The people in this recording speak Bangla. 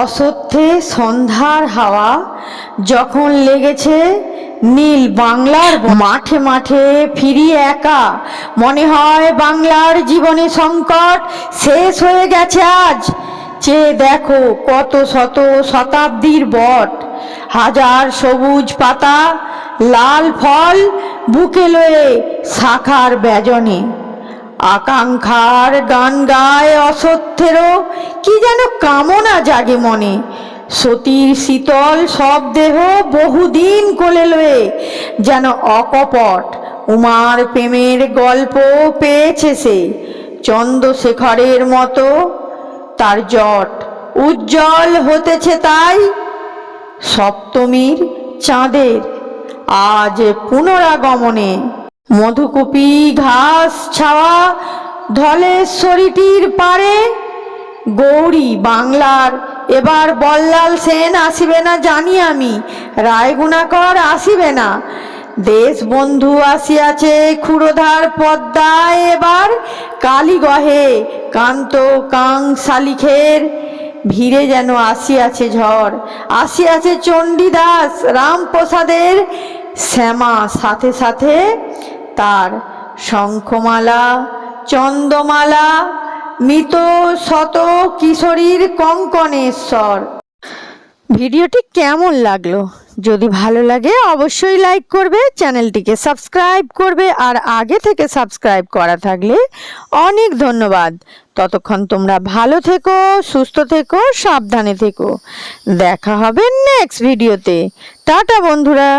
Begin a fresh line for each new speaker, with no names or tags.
অসত্যে সন্ধ্যার হাওয়া যখন লেগেছে নীল বাংলার মাঠে মাঠে ফিরি একা। মনে হয় বাংলার জীবনে সংকট শেষ হয়ে গেছে আজ। চেয়ে দেখো কত শত শতাব্দীর বট। হাজার সবুজ পাতা, লাল ফল বুকে লয়ে শাখার ব্যজনে। আকাঙ্ক্ষার গান গায় অসত্যেরও কি যেন কামনা জাগে মনে। সতীর শীতল সব দেহ বহুদিন কোলে লয়ে যেন অকপট উমার প্রেমের গল্প পেয়েছে সে। চন্দ্রশেখরের মতো তার জট উজ্জ্বল হতেছে তাই সপ্তমীর চাঁদের আজ পুনরাগমনে। মধুকুপি ঘাস ছাওয়া ধলেশ্বরীটির পারে গৌরী, বাংলার। এবার বল্লাল সেন আসিবে না জানি আমি, রায়গুণাকর আসিবে না। দেশ বন্ধু আসিয়াছে ক্ষুরোধার পদ্মায় এবার, কালীগহে কান্ত কাং শালিখের। ভিড়ে যেন আসিয়াছে ঝড়, আসিয়াছে চণ্ডীদাস রামপ্রসাদের শ্যামা, সাথে সাথে তার শঙ্খমালা চন্দ্রমালা মৃত শত কিশোরীর কঙ্কণেশ্বর ভিডিওটি কেমন লাগল? যদি ভালো লাগে, অবশ্যই লাইক করবে, চ্যানেলটিকে সাবস্ক্রাইব করবে, আর আগে থেকে সাবস্ক্রাইব করা থাকলে অনেক ধন্যবাদ। ততক্ষণ তোমরা ভালো থেকো, সুস্থ থেকো, সাবধানে থেকো। দেখা হবে নেক্সট ভিডিওতে টাটা, বন্ধুরা!